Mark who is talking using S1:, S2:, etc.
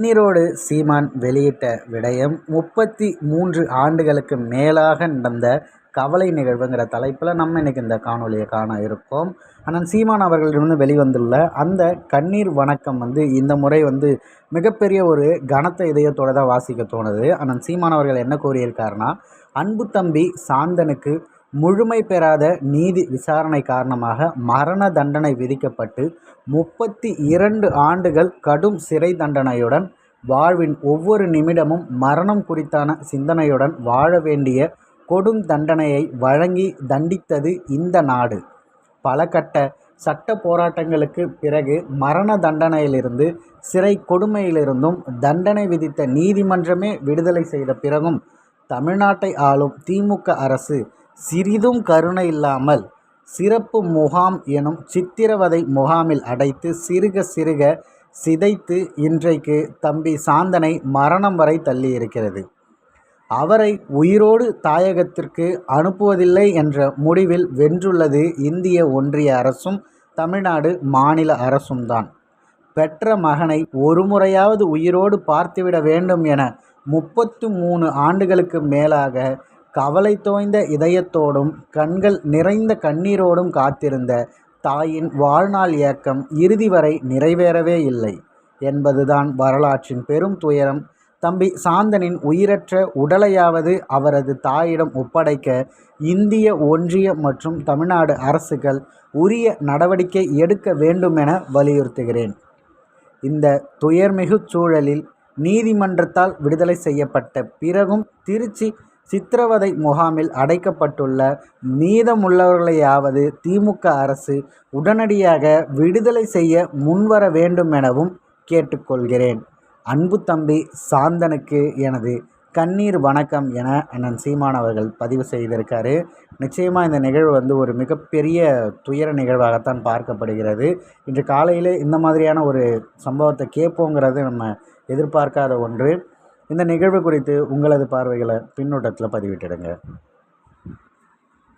S1: நீரோடு சீமான் வெளியிட்ட விடயம் முப்பத்தி மூன்று ஆண்டுகளுக்கு மேலாக நடந்த கவலை நிகழ்வுங்கிற தலைப்பில் நம்ம இன்றைக்கி இந்த காணொலியை காண இருக்கோம். ஆனால் சீமான் அவர்களிடமிருந்து வெளிவந்துள்ள அந்த கண்ணீர் வணக்கம் வந்து இந்த முறை வந்து மிகப்பெரிய ஒரு கனத்த இதயத்தோடு தான் வாசிக்க தோணுது. ஆனால் சீமான் அவர்கள் என்ன கூறியிருக்காருன்னா அன்பு தம்பி சாந்தனுக்கு முழுமை பெறாத நீதி விசாரணை காரணமாக மரண தண்டனை விதிக்கப்பட்டு முப்பத்தி இரண்டு ஆண்டுகள் கடும் சிறை தண்டனையுடன் வாழ்வின் ஒவ்வொரு நிமிடமும் மரணம் குறித்தான சிந்தனையுடன் வாழ வேண்டிய கொடும் தண்டனையை வழங்கி தண்டித்தது இந்த நாடு. பல கட்ட சட்ட போராட்டங்களுக்கு பிறகு மரண தண்டனையிலிருந்து சிறை கொடுமையிலிருந்தும் தண்டனை விதித்த நீதிமன்றமே விடுதலை செய்த பிறகும் தமிழ்நாட்டை ஆளும் திமுக அரசு சிறிதும் கருணை இல்லாமல் சிறப்பு முகாம் எனும் சித்திரவதை முகாமில் அடைத்து சிறுக சிறுக சிதைத்து இன்றைக்கு தம்பி சாந்தனை மரணம் வரை தள்ளியிருக்கிறது. அவரை உயிரோடு தாயகத்திற்கு அனுப்புவதில்லை என்ற முடிவில் வென்றுள்ளது இந்திய ஒன்றிய அரசும் தமிழ்நாடு மாநில அரசும் தான் பெற்ற மகனை ஒரு முறையாவது உயிரோடு பார்த்துவிட வேண்டும் என முப்பத்து மூணு ஆண்டுகளுக்கு மேலாக கவலை தோய்ந்த இதயத்தோடும் கண்கள் நிறைந்த கண்ணீரோடும் காத்திருந்த தாயின் வாழ்நாள் இயக்கம் இறுதி வரை நிறைவேறவே இல்லை. என்பதுதான் வரலாற்றின் பெரும் துயரம். தம்பி சாந்தனின் உயிரற்ற உடலையாவது அவரது தாயிடம் ஒப்படைக்க இந்திய ஒன்றிய மற்றும் தமிழ்நாடு அரசுகள் உரிய நடவடிக்கை எடுக்க வேண்டுமென வலியுறுத்துகிறேன். இந்த துயர்மிகு சூழலில் நீதிமன்றத்தால் விடுதலை செய்யப்பட்ட பிறகும் திருச்சி சித்திரவதை முகாமில் அடைக்கப்பட்டுள்ள மீதமுள்ளவர்களையாவது திமுக அரசு உடனடியாக விடுதலை செய்ய முன்வர வேண்டுமெனவும் கேட்டுக்கொள்கிறேன். அன்பு தம்பி சாந்தனுக்கு எனது கண்ணீர் வணக்கம் என அண்ணன் சீமான் அவர்கள் பதிவு செய்திருக்காரு. நிச்சயமாக இந்த நிகழ்வு வந்து ஒரு மிகப்பெரிய துயர நிகழ்வாகத்தான் பார்க்கப்படுகிறது. இன்று காலையில் இந்த மாதிரியான ஒரு சம்பவத்தை கேட்போங்கிறது நம்ம எதிர்பார்க்காத ஒன்று. இந்த நிகழ்வு குறித்து உங்களது பார்வைகளை பின்னூட்டத்தில் பதிவிட்டுடுங்க.